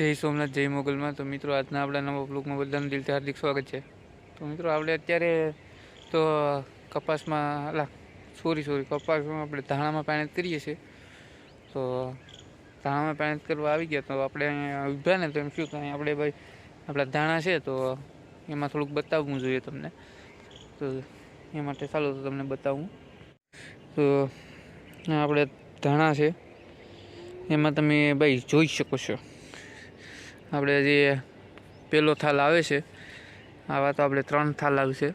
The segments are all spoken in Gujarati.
જય સોમનાથ, જય મોગલમાં. તો મિત્રો, આજના આપણા નવા બ્લોગમાં બધાનું દિલથી હાર્દિક સ્વાગત છે. તો મિત્રો, આપણે અત્યારે તો કપાસમાં, અલા સોરી સોરી કપાસમાં આપણે ધાણામાં પાણી કરીએ છીએ. તો ધાણામાં પાણી કરવા આવી ગયા. તો આપણે ઊભા ને તો એમ શું કે આપણે ભાઈ આપણા ધાણા છે, તો એમાં થોડુંક બતાવવું જોઈએ તમને. તો એ માટે ચાલો તો તમને બતાવું. તો આપણે ધાણા છે. એમાં તમે ભાઈ જોઈ શકો છો. આપણે જે પેલો થાલ આવે છે, આવા તો આપણે ત્રણ થાલ આવશે.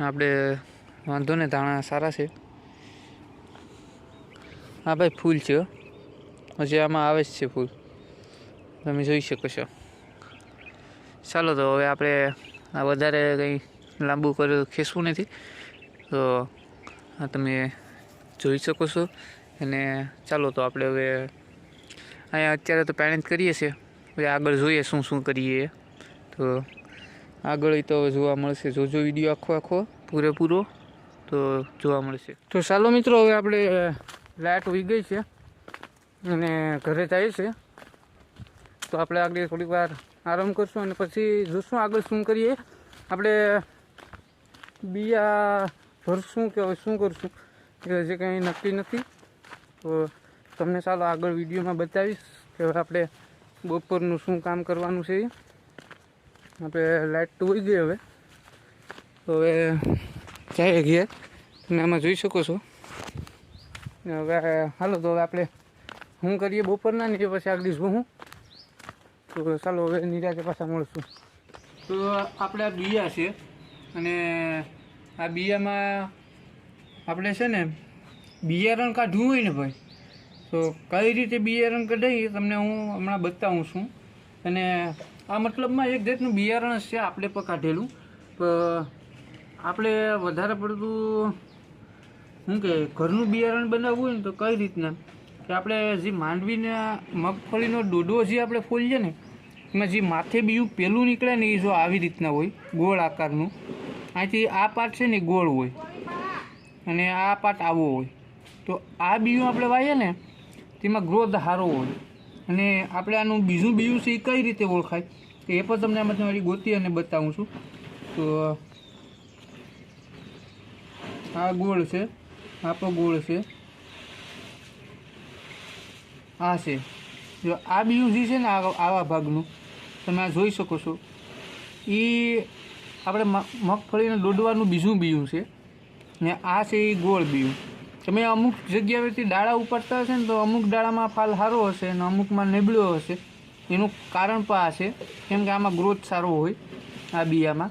આપણે વાંધો ને ધાણા સારા છે. હા ભાઈ, ફૂલ છે હજી આમાં આવે જ છે ફૂલ. તમે જોઈ શકો છો. ચાલો તો હવે આપણે આ વધારે કંઈ લાંબુ કર્યું ખેંચવું નથી. તો આ તમે જોઈ શકો છો. અને ચાલો તો આપણે હવે અહીંયા અત્યારે તો પેરેન્ટ કરીએ છીએ. હવે આગળ જોઈએ શું શું કરીએ. તો આગળ તો જોવા મળશે. જોજો વીડિયો આખો આખો, પૂરેપૂરો. તો જોવા મળશે. તો ચાલો મિત્રો, હવે આપણે લાઇટ ઉઈ ગઈ છે અને ઘરે જાય છે તો આપણે આગળ થોડીક વાર આરામ કરશું અને પછી જોશું આગળ શું કરીએ. આપણે બીયા ભરશું કે, હવે શું કરશું? એ હજી કંઈ નક્કી નથી. તો તમને ચાલો આગળ વિડીયોમાં બતાવીશ કે હવે આપણે બપોરનું શું કામ કરવાનું છે. આપણે લાઇટ તો હોઈ ગઈ હવે. હવે જઈએ ઘેર તમે આમાં જોઈ શકો છો. હવે હાલો, તો હવે આપણે શું કરીએ બપોરના ને એ પછી આગળ જોઉં તો ચાલો હવે નિરાતે પાછા મળશું. તો આપણે આ બિયા છે અને આ બિયામાં આપણે છે ને બિયારણ કાઢવું હોય ને ભાઈ? તો કઈ રીતે બિયારણ કઢાઈ એ તમને હું હમણાં બતાવું છું. અને આ મતલબમાં એક જાતનું બિયારણ છે આપણે પણ કાઢેલું. આપણે વધારે પડતું શું કે ઘરનું બિયારણ બનાવવું હોય ને તો કઈ રીતના? કે આપણે જે માંડવીના મગફળીનો ડોડો જે આપણે ફોલીએ ને, એમાં જે માથે બીજું પેલું નીકળે ને એ જો આવી રીતના હોય, ગોળ આકારનું. અહીંથી આ પાર્ટ છે ને ગોળ હોય. અને આ પાર્ટ આવો હોય. તો આ બીજું આપણે વાઈએ ને તેમાં ગ્રોથ સારો હોય અને આપણે આનું બીજું બીજું છે એ કઈ રીતે ઓળખાય તો એ પણ તમને આમાં મારી ગોતી અને બતાવું છું. તો આ ગોળ છે આ પણ ગોળ છે. આ છે. જો આ બીજું જે છે ને આવા ભાગનું, તમે આ જોઈ શકો છો. એ આપણે મગફળીને દોડવાનું બીજું બીજું છે. ને આ છે એ ગોળ બીજું. તમે અમુક જગ્યાએથી દાડા ઉપાડતા હશે ને તો અમુક દાડામાં ફાલ સારો હશે અને અમુકમાં નબળો હશે. એનું કારણ પણ આ છે. કેમ કે આમાં ગ્રોથ સારો હોય, આ બિયામાં.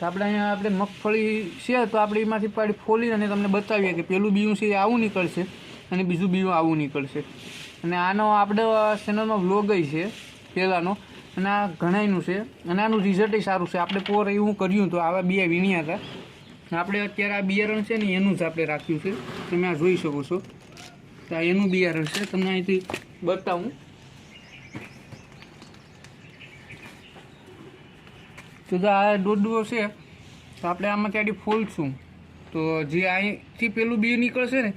તો આપણે અહીંયા આપણે મગફળી છે તો આપણે એમાંથી પાડી ફોલી અને તમને બતાવીએ કે પેલું બીયું છે એ આવું નીકળશે અને બીજું બીયું આવું નીકળશે. અને આનો આપણે ચેનલમાં વ્લોગ છે, પહેલાંનો. અને આ ઘણાયનું છે. અને આનું રિઝલ્ટ સારું છે. આપણે પોર એવું કર્યું તો આવા બિયા વીણ્યા હતા. આપણે અત્યારે આ બિયારણ છે ને એનું જ આપણે રાખ્યું છે. તમે આ જોઈ શકો છો. તો આ એનું બિયારણ છે. તમને અહીંથી બતાવું. તો આ દોડવો છે, તો આપણે આમાં ત્યાંથી ફોલશું. તો જે અહીંથી પેલું બી નીકળશે ને,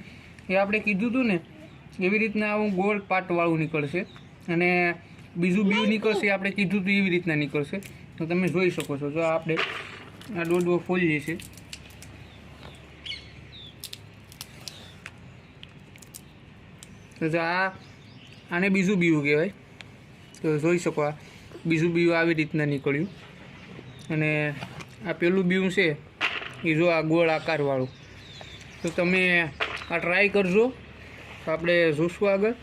એ આપણે કીધું હતું ને, એવી રીતના આવું ગોળ પાટવાળું નીકળશે. અને બીજું બી નીકળશે, આપણે કીધું હતું એવી રીતના નીકળશે. તો તમે જોઈ શકો છો. જો આપણે આ દોડવો ફોલીએ છીએ. તો આ આને બીજું બીવું કહેવાય. તો જોઈ શકો આ બીજું બીવું આવી રીતના નીકળ્યું. અને આ પેલું બીવું છે, એ જો આ ગોળ આકારવાળું. તો તમે આ ટ્રાય કરજો. તો આપણે જોશું આગળ.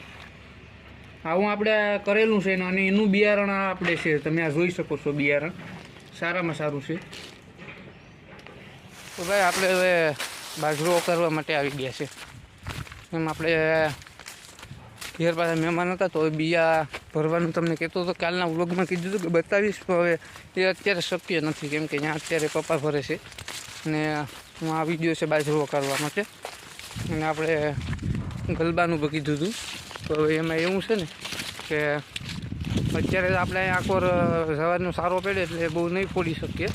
આવું આપણે કરેલું છે, અને એનું બિયારણ આ આપણે છે. તમે આ જોઈ શકો છો બિયારણ. સારામાં સારું છે. તો ભાઈ, આપણે હવે બાજરો કરવા માટે આવી ગયા છે. એમ આપણે ઘેર પાસે મહેમાન હતા તો બિયા ભરવાનું તમને કહેતો હતો. કાલના વ્લોગમાં કીધું હતું કે બતાવીશ, પણ હવે એ અત્યારે શક્ય નથી. કેમ કે ત્યાં અત્યારે પપ્પા ભરે છે. અને હું આ વીડિયો છે બાજરો કરવા માટે. અને આપણે ગલબાનું પણ કીધું હતું તો હવે એમાં એવું છે ને કે અત્યારે આપણે અહીંયા આખો સવારનો સારો પડે એટલે બહુ નહીં ફોડી શકીએ.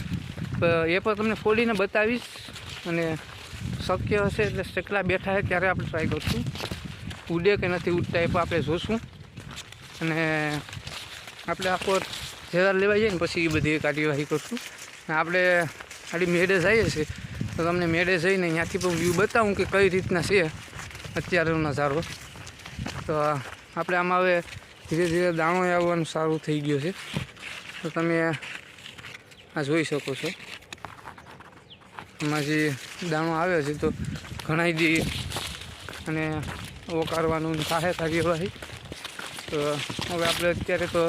એ પણ તમને ફોડીને બતાવીશ. અને શક્ય હશે એટલે ચકલા બેઠા છે, ત્યારે આપણે ટ્રાય કરશું. ઉડે કે નથી ઉડતા એ પણ આપણે જોશું. અને આપણે આખો જેરા લેવા જઈએ ને પછી એ બધી કાર્યવાહી કરશું. આપણે ખાલી મેળે જઈએ છીએ. તો તમને મેળે જઈને ત્યાંથી પણ વ્યૂ બતાવું કે કઈ રીતના છે અત્યારનો નજારો. તો આપણે આમાં હવે ધીરે ધીરે દાણો આવવાનું સારું થઈ ગયું છે. તો તમે આ જોઈ શકો છો. એમાં જે દાણો આવે છે તો ઘણા જે અને ઓકારવાનું થાય રહી તો હવે આપણે અત્યારે તો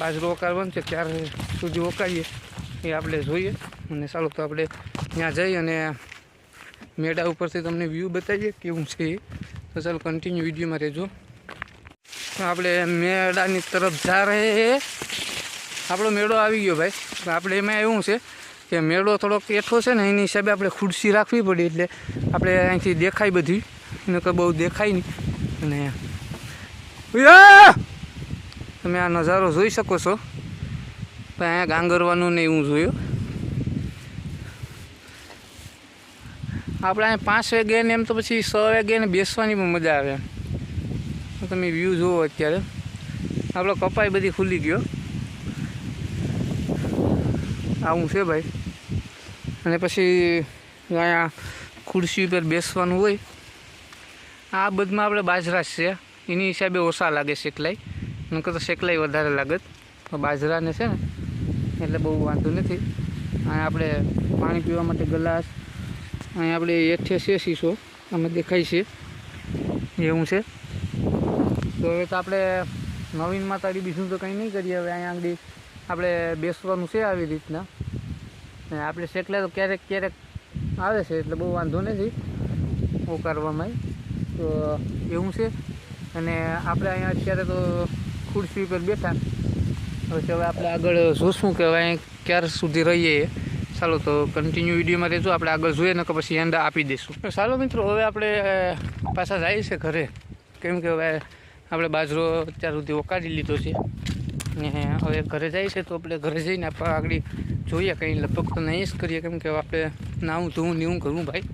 બાજરો ઓકારવાનું છે ત્યારે સુધી ઓકારીએ એ આપણે જોઈએ. અને ચાલો તો આપણે ત્યાં જઈ અને મેળા ઉપરથી તમને વ્યૂ બતાવીએ કેવું છે તો ચાલો કન્ટિન્યુ વિડીયોમાં રહેજો. આપણે મેળાની તરફ જા રહે આપણો મેળો આવી ગયો ભાઈ. આપણે એમાં એવું છે કે મેળો થોડોક એઠો છે ને, એની હિસાબે આપણે ખુરશી રાખવી પડી એટલે આપણે અહીંથી દેખાય બધી. એને કંઈ બહુ દેખાય નહીં. અને! તમે આ નજારો જોઈ શકો છો. પણ અહીંયા ગાંગરવાનું ને એવું જોયું. આપણે અહીંયા પાંચ વાગે ને એમ તો પછી છ વાગે ને બેસવાની પણ મજા આવે તમે વ્યૂ જુઓ અત્યારે. આપણો કપાઈ બધી ખુલી ગયો. આવું છે ભાઈ. અને પછી અહીંયા ખુરશી ઉપર બેસવાનું હોય. આ બધમાં આપણે બાજરા છે. એની હિસાબે ઓછા લાગે શેકલાઈ નકર તો શેકલાઈ વધારે લાગત. બાજરાને છે ને, એટલે બહુ વાંધો નથી. અહીંયા આપણે પાણી પીવા માટે ગ્લાસ, અહીંયા આપણે એઠે છે શીશો. અમે દેખાય છે. એવું છે. તો હવે તો આપણે નવીનમાં તારી બીજું તો કંઈ નહીં કરીએ. હવે અહીંયા આગળ આપણે બેસવાનું છે આવી રીતના. આપણે શેકલા તો ક્યારેક ક્યારેક આવે છે, એટલે બહુ વાંધો નથી. ઓકારવામાં તો એવું છે. અને આપણે અહીંયા અત્યારે તો ખુરશી ઉપર બેઠા. પછી હવે આપણે આગળ જોશું કે હવે ક્યારે સુધી રહીએ. ચાલો તો કન્ટિન્યુ વિડીયોમાં રહેજો. આપણે આગળ જોઈએ ને કે પછી એંડા આપી દઈશું. તો ચાલો મિત્રો, હવે આપણે પાછા જઈએ છે ઘરે. કેમ કે હવે આપણે બાજરો અત્યાર સુધી ઓકાડી લીધો છે. ને હવે ઘરે જાય છે તો આપણે ઘરે જઈને આપણે આગળ જોઈએ. કંઈ લગભગ તો નહીં જ કરીએ, કેમ કે આપણે નાવું ધોવું ને કરવું ભાઈ.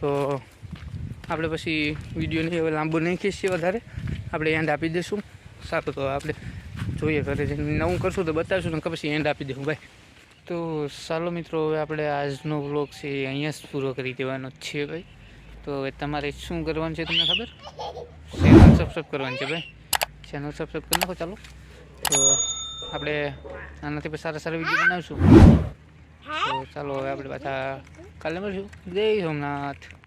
તો આપણે પછી વીડિયો નહીં હવે લાંબો નહીં ખેંચીએ વધારે. આપણે એન્ડ આપી દઈશું સારું, તો આપણે જોઈએ ઘરે જઈને. નવું કરશું તો બતાવીશું ને પછી એન્ડ આપી દઉં ભાઈ તો ચાલો મિત્રો, હવે આપણે આજનો વ્લોગ છે અહીંયા જ પૂરો કરી દેવાનો છે ભાઈ. તો હવે તમારે શું કરવાનું છે તમને ખબર? ચેનલ સબસ્ક્રાઈબ કરવાની છે ભાઈ. ચેનલ સબસ્ક્રાઈબ કરી નાખો, ચાલો. તો આપણે આનાથી પછી સારા સારા વીડિયો બનાવીશું. તો ચાલો, હવે આપણે પાછા કાલે મળીશું. જય સોમનાથ.